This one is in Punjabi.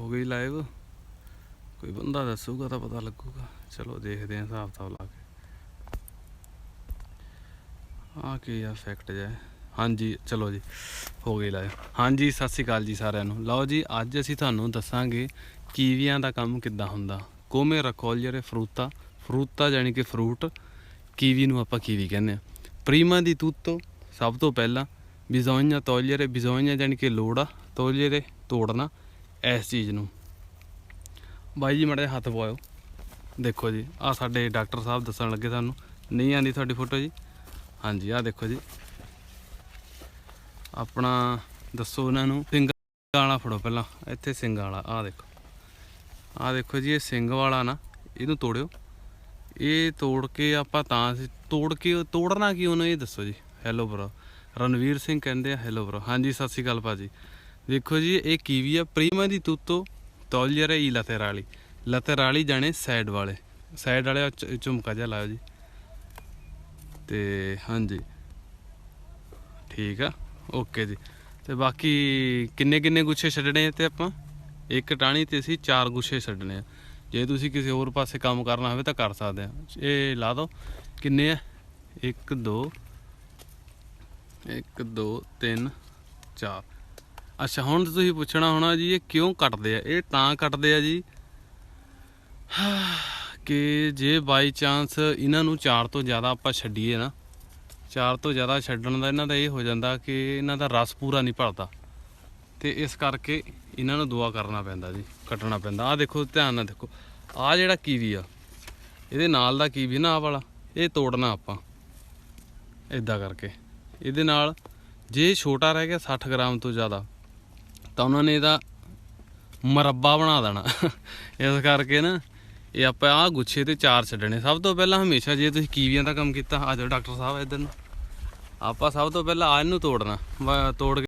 ਹੋ ਗਈ ਲਾਈਵ ਕੋਈ ਬੰਦਾ ਦੱਸੂਗਾ ਤਾਂ ਪਤਾ ਲੱਗੂਗਾ। ਚਲੋ ਦੇਖਦੇ ਆਂ ਹਿਸਾਬ ਤਾਂ ਲਾ ਕੇ। ਆ ਕੀ ਆ ਫੈਕਟ ਜਿਹਾ ਹਾਂਜੀ, ਚਲੋ ਜੀ, ਹੋ ਗਈ ਲਾਈਵ ਹਾਂਜੀ, ਸਤਿ ਸ਼੍ਰੀ ਅਕਾਲ ਜੀ ਸਾਰਿਆਂ ਨੂੰ। ਲਓ ਜੀ, ਅੱਜ ਅਸੀਂ ਤੁਹਾਨੂੰ ਦੱਸਾਂਗੇ ਕੀਵੀਆਂ ਦਾ ਕੰਮ ਕਿੱਦਾਂ ਹੁੰਦਾ। ਕੋਮੇ, ਰਕੋਲੀਅਰ, ਫਰੂਤਾ। ਫਰੂਤਾ ਯਾਨੀ ਕਿ ਫਰੂਟ ਕੀਵੀ ਨੂੰ ਆਪਾਂ ਕੀਵੀ ਕਹਿੰਦੇ ਆ ਪ੍ਰੀਮਾ ਦੀ ਤੂਤੋ, ਸਭ ਤੋਂ ਪਹਿਲਾਂ। ਬਿਜ਼ੋਈਆਂ, ਤੋਲੀਅਰ, ਬਿਜ਼ੋਈਆਂ ਯਾਨੀ ਕਿ ਲੋੜਾ, ਤੋਲੀਅਰ, ਤੋੜਨਾ। ਇਸ ਚੀਜ਼ ਨੂੰ। ਬਾਈ ਜੀ, ਮੜੇ ਹੱਥ ਪਵਾਇਓ। ਦੇਖੋ ਜੀ, ਆ ਸਾਡੇ ਡਾਕਟਰ ਸਾਹਿਬ ਦੱਸਣ ਲੱਗੇ ਸਾਨੂੰ। ਨਹੀਂ ਆਂਦੀ ਤੁਹਾਡੀ ਫੋਟੋ ਜੀ। ਹਾਂਜੀ, ਆ ਦੇਖੋ ਜੀ। ਆਪਣਾ, ਦੱਸੋ ਉਹਨਾਂ ਨੂੰ। ਸਿੰਗਾਂ ਵਾਲਾ ਫੜੋ ਪਹਿਲਾਂ। ਇੱਥੇ ਸਿੰਗਾਂ ਵਾਲਾ, ਆ ਦੇਖੋ। ਆ ਦੇਖੋ ਜੀ, ਇਹ ਸਿੰਘ ਵਾਲਾ ਨਾ, ਇਹਨੂੰ ਤੋੜਿਓ। ਇਹ ਤੋੜ ਕੇ ਆਪਾਂ ਤਾਂ ਤੋੜ ਕੇ, ਤੋੜਨਾ ਕੀ ਉਹਨੂੰ ਇਹ ਦੱਸੋ ਜੀ। ਹੈਲੋ ਬ్రో ਰਣਵੀਰ ਸਿੰਘ ਕਹਿੰਦੇ ਆ ਹੈਲੋ ਬ్రో ਹਾਂਜੀ, ਸਤਿ ਸ਼੍ਰੀ ਅਕਾਲ ਭਾਜੀ ਦੇਖੋ ਜੀ, ਇਹ ਕੀਵੀ ਆ, ਪ੍ਰੀਮਾ ਦੀ ਤੁੱਤੋ ਤੌਲੀਅਰ ਈ ਲਤੇਰਾਲੀ। ਲਤੇਰਾਲੀ ਜਾਣੇ ਸਾਈਡ ਵਾਲੇ। ਸਾਈਡ ਵਾਲੇ ਉਹ ਝੁਮਕਾ ਜਿਹਾ ਲਾਓ ਜੀ। ਤੇ ਹਾਂਜੀ। ਠੀਕ ਆ ਓਕੇ ਜੀ। ਤੇ ਬਾਕੀ ਕਿੰਨੇ ਕਿੰਨੇ ਗੁੱਛੇ ਛੱਡਣੇ ਆ ਤੇ ਆਪਾਂ? ਇੱਕ ਟਾਣੀ ਤੇ ਅਸੀਂ ਚਾਰ ਗੁੱਛੇ ਛੱਡਣੇ ਆ। ਜੇ ਤੁਸੀਂ ਕਿਸੇ ਹੋਰ ਪਾਸੇ ਕੰਮ ਕਰਨਾ ਹੋਵੇ ਤਾਂ ਕਰ ਸਕਦੇ ਆ। ਇਹ ਲਾ ਦਿਓ। ਕਿੰਨੇ ਆ? 1 2 1 2 3 4 ਅੱਛਾ, ਹੁਣ ਤੁਸੀਂ ਪੁੱਛਣਾ ਹੋਣਾ ਜੀ, ਇਹ ਕਿਉਂ ਕੱਟਦੇ ਆ? ਇਹ ਤਾਂ ਕੱਟਦੇ ਆ ਜੀ ਕਿ ਜੇ ਬਾਈ ਚਾਂਸ ਇਹਨਾਂ ਨੂੰ ਚਾਰ ਤੋਂ ਜ਼ਿਆਦਾ ਆਪਾਂ ਛੱਡੀਏ ਨਾ, ਚਾਰ ਤੋਂ ਜ਼ਿਆਦਾ ਛੱਡਣ ਦਾ ਇਹਨਾਂ ਦਾ ਇਹ ਹੋ ਜਾਂਦਾ ਕਿ ਇਹਨਾਂ ਦਾ ਰਸ ਪੂਰਾ ਨਹੀਂ ਭਰਦਾ। ਤੇ ਇਸ ਕਰਕੇ ਇਹਨਾਂ ਨੂੰ ਦੁਆ ਕਰਨਾ ਪੈਂਦਾ ਜੀ, ਕੱਟਣਾ ਪੈਂਦਾ। ਆ ਦੇਖੋ, ਧਿਆਨ ਨਾਲ ਦੇਖੋ ਆ ਜਿਹੜਾ ਕੀਵੀ ਆ, ਇਹਦੇ ਨਾਲ ਦਾ ਕੀਵੀ ਨਾ ਆ ਵਾਲਾ, ਇਹ ਤੋੜਨਾ ਆਪਾਂ ਇਦਾਂ ਕਰਕੇ। ਇਹਦੇ ਨਾਲ ਜੇ ਛੋਟਾ ਰਹਿ ਗਿਆ 60 ਗ੍ਰਾਮ ਤੋਂ ਜ਼ਿਆਦਾ ਤਾਂ ਉਹਨਾਂ ਨੇ ਇਹਦਾ ਮਰੱਬਾ ਬਣਾ ਦੇਣਾ। ਇਸ ਕਰਕੇ ਨਾ ਇਹ ਆਪਾਂ ਆ ਗੁੱਛੇ ਤੇ ਚਾਰ ਛੱਡਣੇ। ਸਭ ਤੋਂ ਪਹਿਲਾਂ ਹਮੇਸ਼ਾ ਜੇ ਤੁਸੀਂ ਕੀਵੀਆਂ ਦਾ ਕੰਮ ਕੀਤਾ, ਆ ਜਾਓ ਡਾਕਟਰ ਸਾਹਿਬ ਇੱਧਰ ਨੂੰ। ਆਪਾਂ ਸਭ ਤੋਂ ਪਹਿਲਾਂ ਆ ਇਹਨੂੰ ਤੋੜਨਾ, ਵਾ- ਤੋੜ ਕੇ